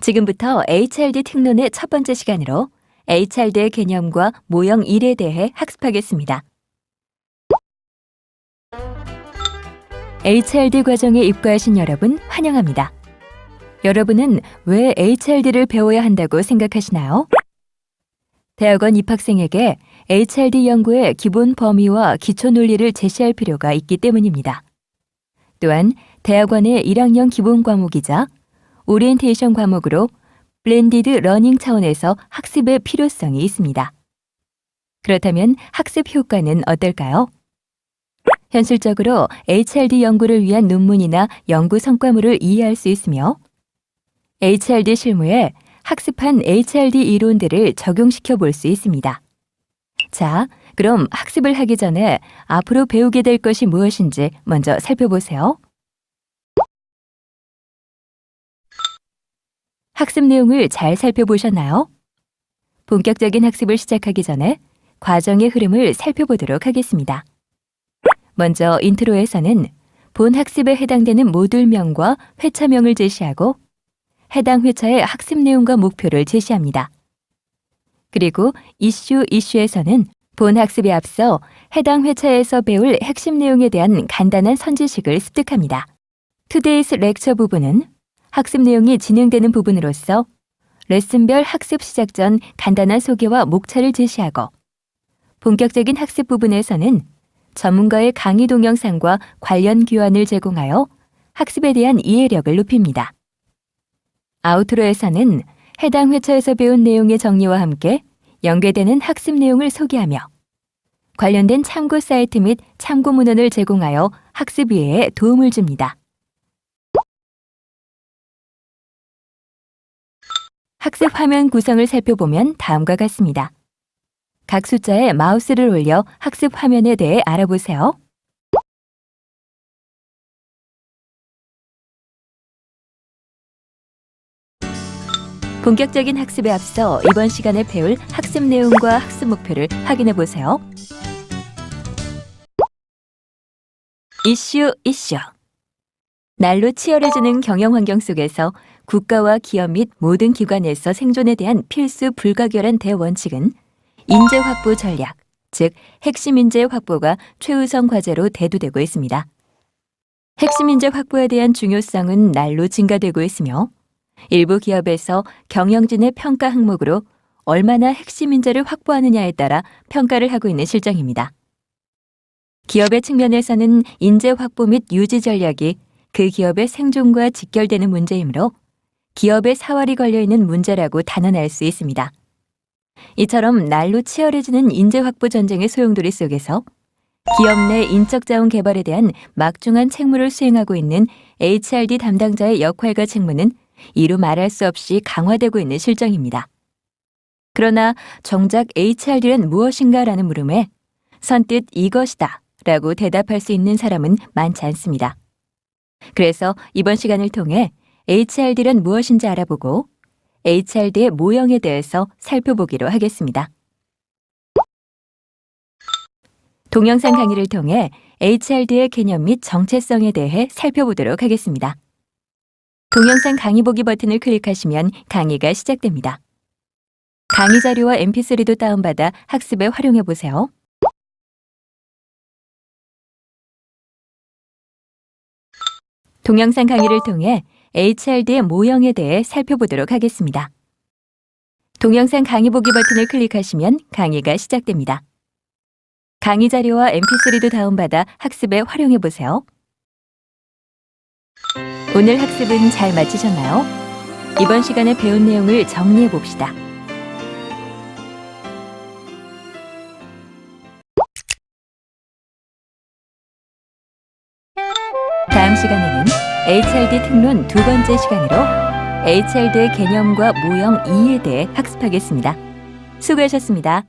지금부터 HRD 특론의 첫 번째 시간으로 HRD의 개념과 모형 1에 대해 학습하겠습니다. HRD 과정에 입과하신 여러분 환영합니다. 여러분은 왜 HRD를 배워야 한다고 생각하시나요? 대학원 입학생에게 HRD 연구의 기본 범위와 기초 논리를 제시할 필요가 있기 때문입니다. 또한 대학원의 1학년 기본 과목이자 오리엔테이션 과목으로 블렌디드 러닝 차원에서 학습의 필요성이 있습니다. 그렇다면 학습 효과는 어떨까요? 현실적으로 HRD 연구를 위한 논문이나 연구 성과물을 이해할 수 있으며 HRD 실무에 학습한 HRD 이론들을 적용시켜 볼 수 있습니다. 자, 그럼 학습을 하기 전에 앞으로 배우게 될 것이 무엇인지 먼저 살펴보세요. 학습 내용을 잘 살펴보셨나요? 본격적인 학습을 시작하기 전에 과정의 흐름을 살펴보도록 하겠습니다. 먼저 인트로에서는 본 학습에 해당되는 모듈명과 회차명을 제시하고 해당 회차의 학습 내용과 목표를 제시합니다. 그리고 이슈 이슈에서는 본 학습에 앞서 해당 회차에서 배울 핵심 내용에 대한 간단한 선지식을 습득합니다. 투데이스 렉처 부분은 학습 내용이 진행되는 부분으로서 레슨별 학습 시작 전 간단한 소개와 목차를 제시하고 본격적인 학습 부분에서는 전문가의 강의 동영상과 관련 교환을 제공하여 학습에 대한 이해력을 높입니다. 아우트로에서는 해당 회차에서 배운 내용의 정리와 함께 연계되는 학습 내용을 소개하며 관련된 참고 사이트 및 참고 문헌을 제공하여 학습 이해에 도움을 줍니다. 학습 화면 구성을 살펴보면 다음과 같습니다. 각 숫자에 마우스를 올려 학습 화면에 대해 알아보세요. 본격적인 학습에 앞서 이번 시간에 배울 학습 내용과 학습 목표를 확인해 보세요. 이슈 이슈 날로 치열해지는 경영 환경 속에서 국가와 기업 및 모든 기관에서 생존에 대한 필수 불가결한 대원칙은 인재 확보 전략, 즉 핵심 인재 확보가 최우선 과제로 대두되고 있습니다. 핵심 인재 확보에 대한 중요성은 날로 증가되고 있으며 일부 기업에서 경영진의 평가 항목으로 얼마나 핵심 인재를 확보하느냐에 따라 평가를 하고 있는 실정입니다. 기업의 측면에서는 인재 확보 및 유지 전략이 그 기업의 생존과 직결되는 문제이므로 기업의 사활이 걸려 있는 문제라고 단언할 수 있습니다. 이처럼 날로 치열해지는 인재 확보 전쟁의 소용돌이 속에서 기업 내 인적 자원 개발에 대한 막중한 책무를 수행하고 있는 HRD 담당자의 역할과 책무는 이루 말할 수 없이 강화되고 있는 실정입니다. 그러나 정작 HRD란 무엇인가라는 물음에 선뜻 이것이다 라고 대답할 수 있는 사람은 많지 않습니다. 그래서 이번 시간을 통해 HRD란 무엇인지 알아보고 HRD의 모형에 대해서 살펴보기로 하겠습니다. 동영상 강의를 통해 HRD의 개념 및 정체성에 대해 살펴보도록 하겠습니다. 동영상 강의 보기 버튼을 클릭하시면 강의가 시작됩니다. 강의 자료와 mp3도 다운받아 학습에 활용해 보세요. 동영상 강의를 통해 HRD의 모형에 대해 살펴보도록 하겠습니다. 동영상 강의 보기 버튼을 클릭하시면 강의가 시작됩니다. 강의 자료와 mp3도 다운받아 학습에 활용해 보세요. 오늘 학습은 잘 마치셨나요? 이번 시간에 배운 내용을 정리해 봅시다. 다음 시간에는 HRD 특론 두 번째 시간으로 HRD의 개념과 모형 2에 대해 학습하겠습니다. 수고하셨습니다.